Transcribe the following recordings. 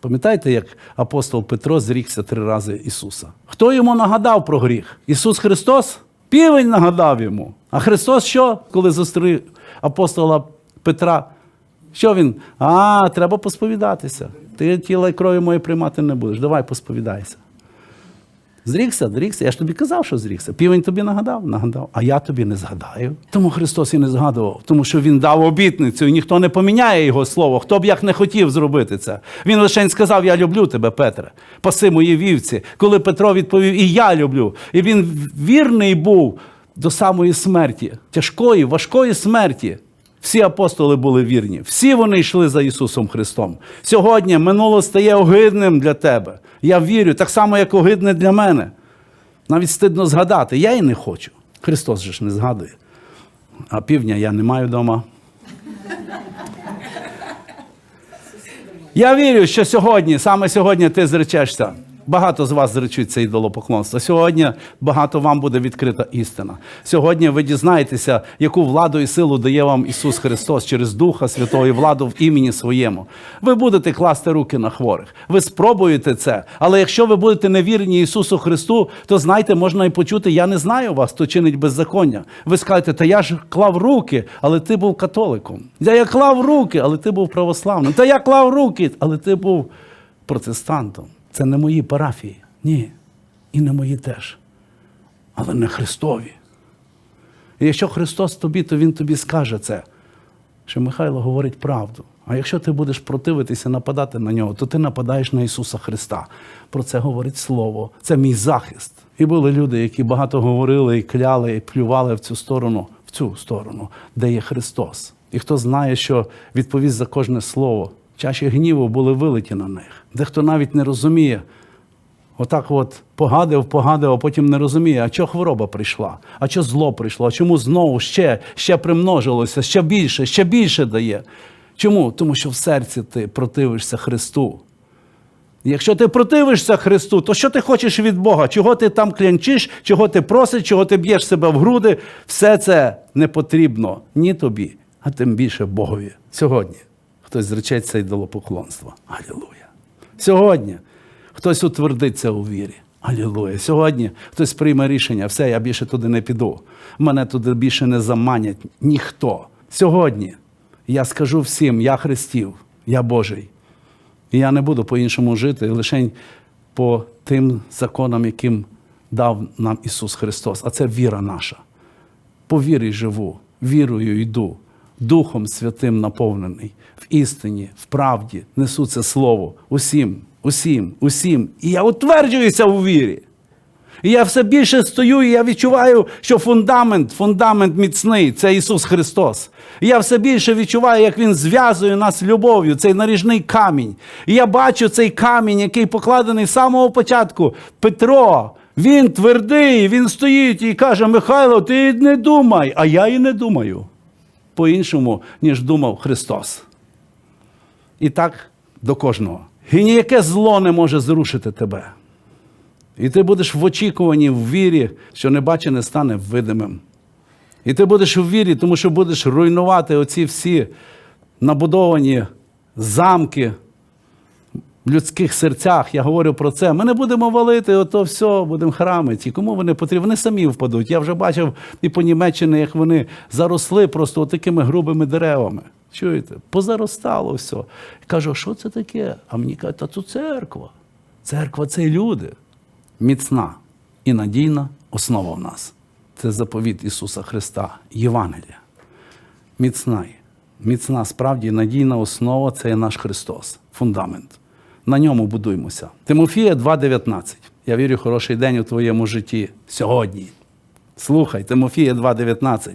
Пам'ятаєте, як апостол Петро зрікся три рази Ісуса? Хто йому нагадав про гріх? Ісус Христос? Півень нагадав йому. А Христос що, коли зустрів апостола Петра? Що він? А, треба посповідатися. Ти тіла і крові моєї приймати не будеш. Давай посповідайся. Зрікся, зрікся. Я ж тобі казав, що зрікся. Півень тобі нагадав, нагадав, а я тобі не згадаю. Тому Христос і не згадував, тому що Він дав обітницю, і ніхто не поміняє його слово. Хто б як не хотів зробити це. Він лише сказав: Я люблю тебе, Петре, паси мої вівці. Коли Петро відповів, і я люблю. І він вірний був до самої смерті, тяжкої, важкої смерті. Всі апостоли були вірні, всі вони йшли за Ісусом Христом. Сьогодні минуло стає огидним для тебе. Я вірю, так само, як огидне для мене. Навіть стидно згадати. Я і не хочу. Христос же ж не згадує. А півдня я не маю вдома. Я вірю, що сьогодні, саме сьогодні ти зречешся. Багато з вас зречуться ідолопоклонства. Сьогодні багато вам буде відкрита істина. Сьогодні ви дізнаєтеся, яку владу і силу дає вам Ісус Христос через Духа Святого і владу в імені своєму. Ви будете класти руки на хворих. Ви спробуєте це. Але якщо ви будете невірні Ісусу Христу, то знайте, можна і почути, я не знаю вас, хто чинить беззаконня. Ви скажете, та я ж клав руки, але ти був католиком. Та я клав руки, але ти був православним. Та я клав руки, але ти був протестантом. Це не мої парафії. Ні. І не мої теж. Але не Христові. І якщо Христос тобі, то Він тобі скаже це, що Михайло говорить правду. А якщо ти будеш противитися, нападати на нього, то ти нападаєш на Ісуса Христа. Про це говорить Слово. Це мій захист. І були люди, які багато говорили і кляли, і плювали в цю сторону, в цю сторону, де є Христос. І хто знає, що відповість за кожне слово, чаші гніву були вилиті на них. Дехто навіть не розуміє, Отак от погадив, погадив, а потім не розуміє, а чого хвороба прийшла, а чого зло прийшло, а чому знову ще, ще примножилося, ще більше, ще більше дає. Чому? Тому що в серці ти противишся Христу. Якщо ти противишся Христу, то що ти хочеш від Бога? Чого ти там клянчиш, чого ти просиш, чого ти б'єш себе в груди? Все це не потрібно ні тобі, а тим більше Богові. Сьогодні хтось зречеться ідолопоклонства. Алілуя. Сьогодні хтось утвердиться у вірі. Алілуя. Сьогодні хтось прийме рішення, все, я більше туди не піду. Мене туди більше не заманять ніхто. Сьогодні я скажу всім, я Христів, я Божий. І я не буду по-іншому жити, лише по тим законам, яким дав нам Ісус Христос. А це віра наша. По вірі живу, вірою йду, Духом Святим наповнений, в істині, в правді несу це слово усім, усім, усім. І я утверджуюся у вірі. І я все більше стою, і я відчуваю, що фундамент, фундамент міцний це Ісус Христос. І я все більше відчуваю, як Він зв'язує нас любов'ю, цей наріжний камінь. І я бачу цей камінь, який покладений з самого початку. Петро, він твердий, він стоїть і каже: Михайло, ти не думай, а я і не думаю по-іншому, ніж думав Христос. І так до кожного. І ніяке зло не може зрушити тебе. І ти будеш в очікуванні, в вірі, що небачене стане видимим. І ти будеш у вірі, тому що будеш руйнувати оці всі набудовані замки людських серцях. Я говорю про це. Ми не будемо валити, ото все, будемо храмити. І кому вони потрібні? Вони самі впадуть. Я вже бачив і по Німеччині, як вони заросли просто такими грубими деревами. Чуєте? Позаростало все. Кажу, що це таке? А мені кажуть, та це церква. Церква це люди. Міцна і надійна основа в нас. Це заповіт Ісуса Христа, Євангелія. Міцна, міцна, справді надійна основа це є наш Христос, фундамент. На ньому будуємося. Тимофія 2,19. Я вірю, хороший день у твоєму житті сьогодні. Слухай, Тимофія 2,19.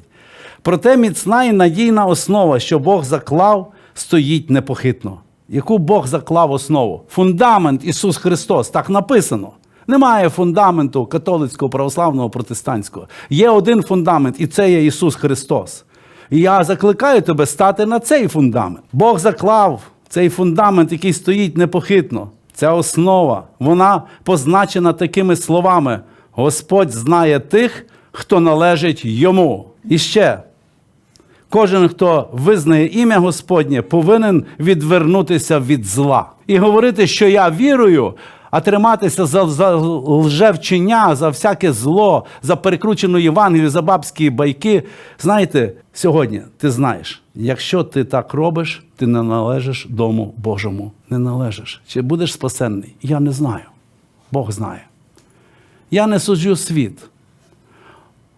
Проте міцна і надійна основа, що Бог заклав, стоїть непохитно. Яку Бог заклав основу? Фундамент Ісус Христос. Так написано. Немає фундаменту католицького, православного, протестантського. Є один фундамент, і це є Ісус Христос. І я закликаю тебе стати на цей фундамент. Бог заклав цей фундамент, який стоїть непохитно. Ця основа, вона позначена такими словами: Господь знає тих, хто належить йому. І ще, Кожен, хто визнає ім'я Господнє, повинен відвернутися від зла і говорити, що я вірую, а триматися за, за лжевчення, за всяке зло, за перекручену Євангелію, за бабські байки. Знаєте, сьогодні ти знаєш, якщо ти так робиш, ти не належиш дому Божому. Не належиш. Чи будеш спасенний? Я не знаю. Бог знає. Я не суджу світ.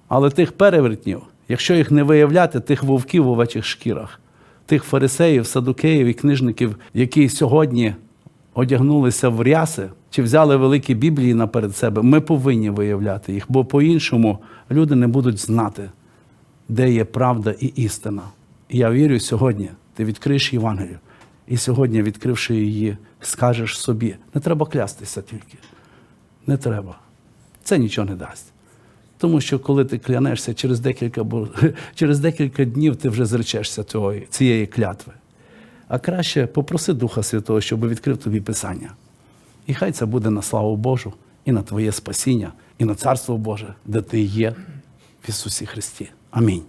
Але тих перевертнів, якщо їх не виявляти, тих вовків в овечих шкірах, тих фарисеїв, садукеїв і книжників, які сьогодні одягнулися в ряси чи взяли великі Біблії наперед себе, ми повинні виявляти їх, бо по-іншому люди не будуть знати, де є правда і істина. І я вірю, сьогодні ти відкриєш Євангелію, і сьогодні, відкривши її, скажеш собі, не треба клястися тільки. Не треба. Це нічого не дасть. Тому що коли ти клянешся, через декілька, через декілька днів ти вже зречешся цієї клятви. А краще попроси Духа Святого, щоб відкрив тобі Писання. І хай це буде на славу Божу, і на твоє спасіння, і на Царство Боже, де ти є в Ісусі Христі. Амінь.